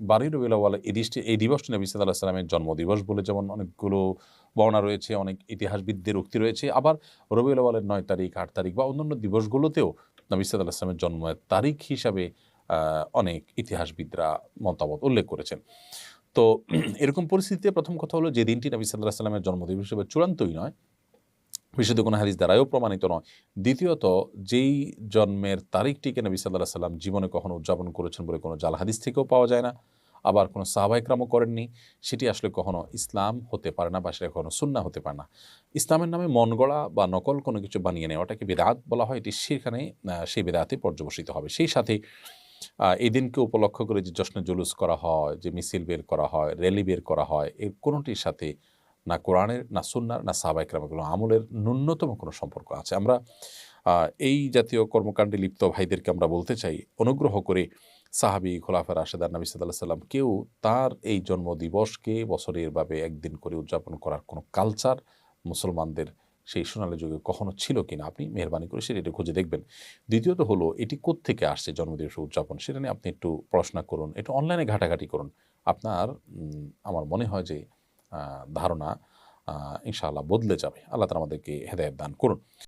বারোই রবিউল আওয়াল এই দিসটি এই দিবসটি নবী সাল্লাহ সাল্লামের জন্মদিবস বলে যেমন অনেকগুলো বর্ণনা রয়েছে, অনেক ইতিহাসবিদদের উক্তি রয়েছে। আবার রবিউল আওয়ালের নয় তারিখ, আট তারিখ বা অন্যান্য দিবসগুলোতেও নবী সাল্লাহ সাল্লামের জন্মের তারিখ হিসাবে অনেক ইতিহাসবিদরা মতামত উল্লেখ করেছেন। তো, এরকম পরিস্থিতিতে প্রথম কথা হলো যে দিনটি নবী সাল্লাহ সাল্লামের জন্মদিবস হিসেবে চূড়ান্তই নয়। বিশুদ্ধ কোনো হাদিস দ্বারাও প্রমাণিত নয়। দ্বিতীয়ত, যেই জন্মের তারিখটিকে নবী সাল্লাহ সাল্লাম জীবনে কখনো উদযাপন করেছেন বলে কোনো জাল হাদিস থেকেও পাওয়া যায় না। আবার কোনো সাহাবাইকরামও করেননি। সেটি আসলে কখনো ইসলাম হতে পারে না বা সেটা কখনো সুন্না হতে পারে না। ইসলামের নামে মন গড়া বা নকল কোনো কিছু বানিয়ে নেওয়াটাকে বেদাত বলা হয়। এটি সেখানে সেই বেদাতে পর্যবসিত হবে। সেই সাথে এই দিনকে উপলক্ষ করে যে জশ্নে জুলুস করা হয়, যে মিছিল বের করা হয়, র্যালি বের করা হয়, এর কোনোটির সাথে না কোরআনের, না সুন্নার, না সাহাবাইকরাম এগুলো আমলের ন্যূনতম কোনো সম্পর্ক আছে। আমরা এই জাতীয় কর্মকাণ্ডে লিপ্ত ভাইদেরকে আমরা বলতে চাই, অনুগ্রহ করে সাহাবি খোলাফার রাশেদার নবী সাল্লাহ সাল্লাম কেউ তার এই জন্মদিবসকে বছরের ভাবে একদিন করে উদযাপন করার কোনো কালচার মুসলমানদের সেই সোনালী যুগে কখনো ছিল কিনা? আপনি মেহরবানি করে সেটা একটু খুঁজে দেখবেন। দ্বিতীয়ত হলো, এটি কোত্থেকে আসছে জন্মদিবস উদযাপন? সেটা নিয়ে আপনি একটু পড়াশোনা করুন, একটু অনলাইনে ঘাটাঘাটি করুন। আপনার আমার মনে হয় যে ধারণা ইনশাআল্লাহ বদলে যাবে। আল্লাহ তালা আমাদেরকে হেদায়ত দান করুন।